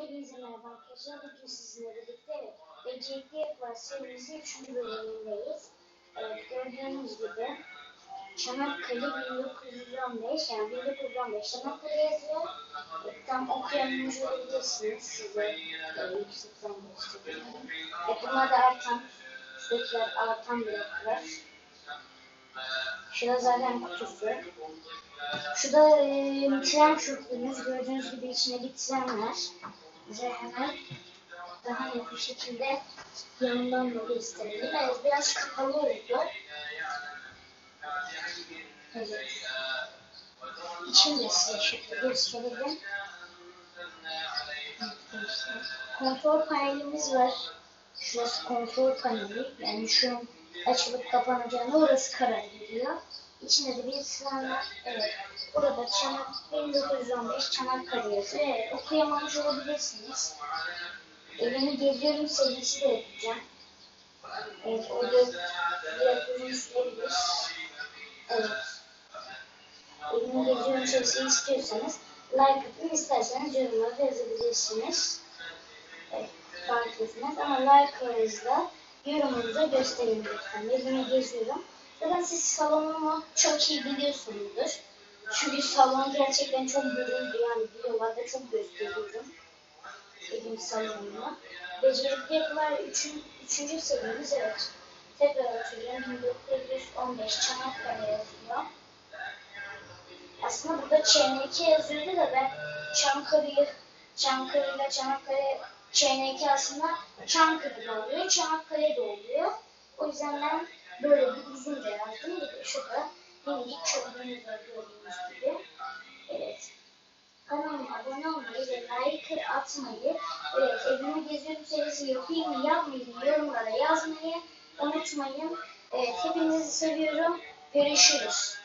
Hepinize merhaba arkadaşlar. Bugün sizinle birlikte Becerikli Yapılar serimizin 3. bölümündeyiz. Evet, gördüğünüz gibi Çanakkale 1915 yani 1915 Çanakkale yazıyor. Evet, tam okuyamayınca olabilirsiniz size e, yüksekten göstereyim. Evet, bunlar da artan, şuradakiler artan bloklar. Şurada zaten kutusu. Şurada e, tren çöktüğünüz gördüğünüz gibi içine trenler. Size hemen daha net bir şekilde yanından da gösterelim. Evet biraz kapalı oldu. Evet. İçini de size şöyle gösterelim. Kontrol panelimiz var. Şurası kontrol paneli. Yani şu açılıp kapanacağında orası kararıyor. İçinde de bir sıra var. Evet. Burada Çanak 1915 Çanakkale yazıyor. Evet. Okuyamamış olabilirsiniz. Evimi geziyorum serisi de yapacağım. Evet. O da biraz uzun sürebilir. Evet. Evimi geziyorum serisi istiyorsanız like atın. isterseniz yorumlarda yazabilirsiniz. Evet. Fark etmez ama like'larınızla yorumunuza gösterin lütfen. Evimi geziyorum. Zaten siz salonumu çok iyi biliyorsunuzdur. Çünkü salon gerçekten çok büyüktü yani videolarda çok gösteriyorum. Evim salonunu. Becerikli yapılar 3. Üçüncü serimiz evet. Tekrar hatırlıyorum 1915 Çanakkale yazıyor. Aslında burada ÇNK yazıyordu da ben Çankırı'yı Çankırı ile Çanakkale ÇNK aslında Çankırı'da oluyor, Çanakkale'de oluyor. O yüzden ben böyle bir uzunca yazdım. Bir de şurada minicik çöpümüz var gördüğünüz gibi. Evet. Kanalıma abone olmayı ve like atmayı, evet evimi geziyorum serisi yapayım mı yapmayayım yorumlara yazmayı unutmayın. Evet hepinizi seviyorum. Görüşürüz.